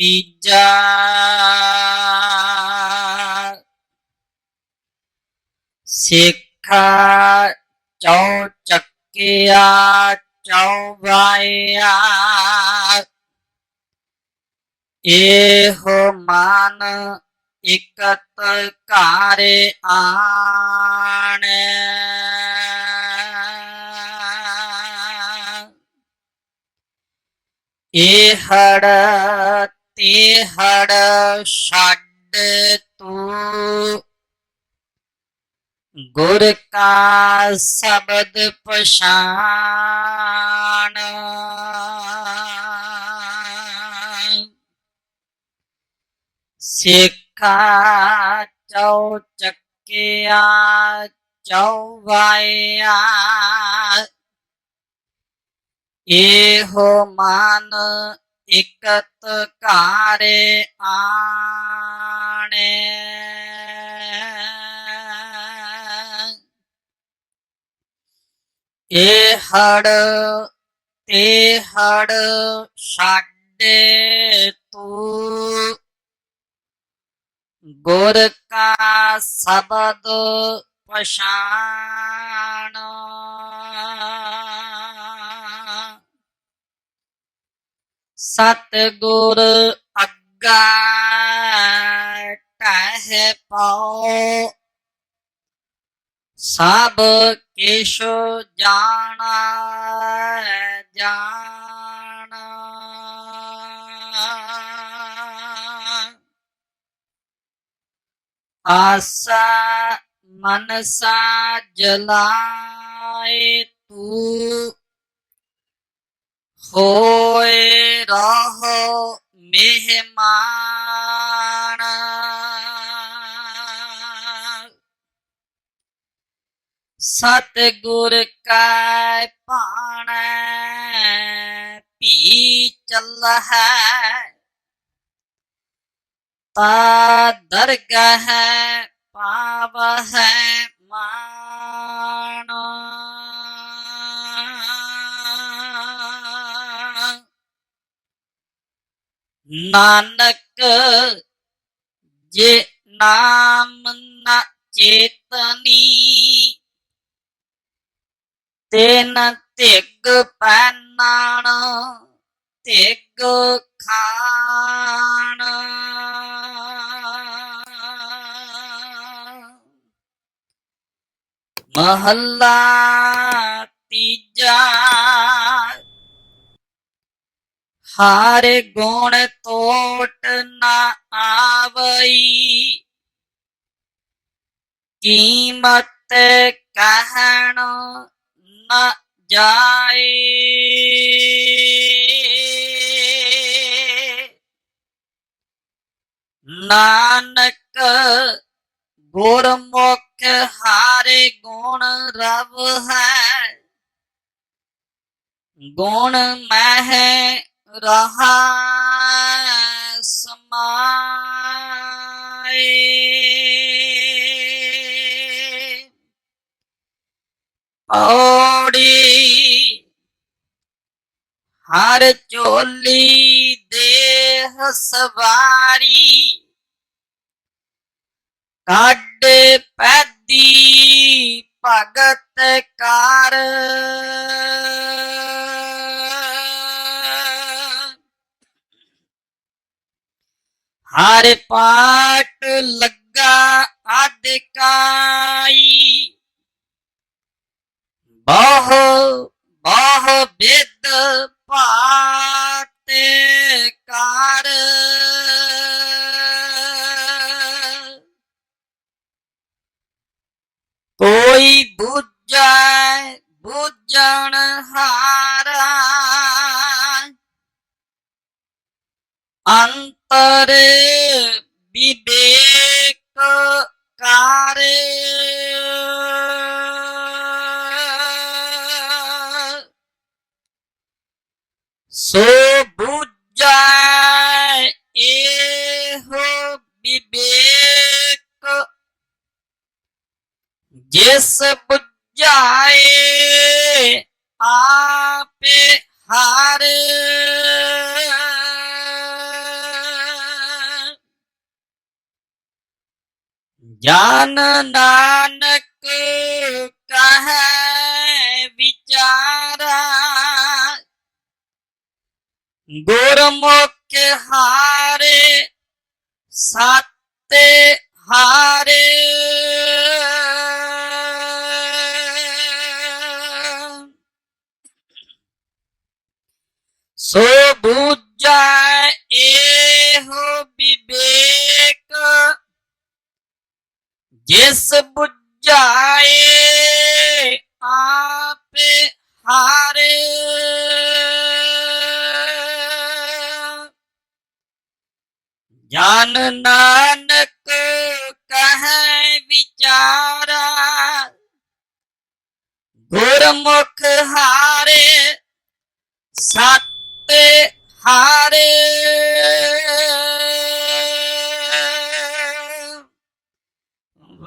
ਤੀਜਾ। ਸਿੱਖਾ ਚੌ ਚੱਕਿਆ ਚੌਵਾਇਆ ਇਹੋ ਮਨ ਇਕਤ ਕਾਰੇ ਆਣ। ਇਹ ਹੜ ਤੇ ਹੜ ਛੱਡ ਤੂੰ। ਗੁਰ ਕਾ ਸ਼ਬਦ ਪਛਾਣ। ਸਿੱਖਾ ਚੌ ਚੱਕਿਆ ਚੌਵਾਇਆ ਇਹੋ ਮਨ ਇਕਤ ਕਾਰੇ ਆਣੇ। ਇਹ ਹੜ ਤੇ ਹੜ ਛੱਡੇ ਤੂੰ। ਗੁਰ ਕਾ ਸ਼ਬਦ ਪਛਾਣ। ਸਤਿਗੁਰ ਅੱਗਾ ਟਹਿ ਪਾਉ। ਸਭ ਕਿਛ ਜਾਣਾ ਜਾਣਾ। ਆਸਾ ਮਨਸਾ ਜਲਾਏ ਤੂੰ। ਹੋਏ ਰਹੋ ਮਹਿਮਾਨ। ਸਤਿਗੁਰ ਕੈ ਭਾਣੈ ਭੀ ਚੱਲ ਹੈ। ਤਾ ਦਰਗਹ ਪਾਵ ਹੈ ਮਾਣ। ਨਾਨਕ ਜੇ ਨਾਮ ਨ ਚੇਤਨੀ ਤੈਨ ਤਿਗ ਪੈਨਾਣ ਤਿਗ ਖਾਣ। ਮਹੱਲਾ ਤੀਜਾ ਹਰ ਗੁਣ ਤੋਟ ਨਾ ਆਵਈ। ਕੀਮਤ ਕਹਿਣ ਨਾ ਜਾਏ। ਨਾਨਕ ਗੁਰਮੁਖ ਹਾਰੇ ਗੁਣ ਰਵ ਹੈ। ਗੁਣ ਮਹਿ ਰਹਾ ਸਮਾਏ ਔੜੀ ਹਰ ਚੋਲੀ ਦੇਹ ਸਵਾਰੀ ਕੱਢ ਪੈਦੀ ਭਗਤ ਕਰ ਹਰ ਪਾਟ ਲੱਗਾ ਅਧਿਕਾਈ ਬਹੁ ਬਹੁ ਬਿਦ ਪਾਤੇ ਕਰ। ਕੋਈ ਬੁੱਝੈ ਬੁੱਝਣ ਹਾਰਾ। ਅੰਤਰ ਵਿਵੇਕ ਕਾਰ। ਸੋ ਬੁਝੈ ਇਹੋ ਵਿਵੇਕ ਜਿਸ ਬੁਝਾਏ ਆਪੇ ਹਾਰ। ਜਨ ਨਾਨਕ ਕਹੈ ਵਿਚਾਰਾ ਗੁਰਮੁਖ ਹਾਰੇ ਸਤੇ ਹਾਰੇ ਸੋ ਬੁਝੈ ਜਿਸ ਬੁਝਾਏ ਆਪੇ ਹਾਰੇ। ਜਨ ਨਾਨਕ ਕਹੈ ਵਿਚਾਰਾ ਗੁਰਮੁਖ ਹਾਰੇ ਸਤ ਹਾਰੇ।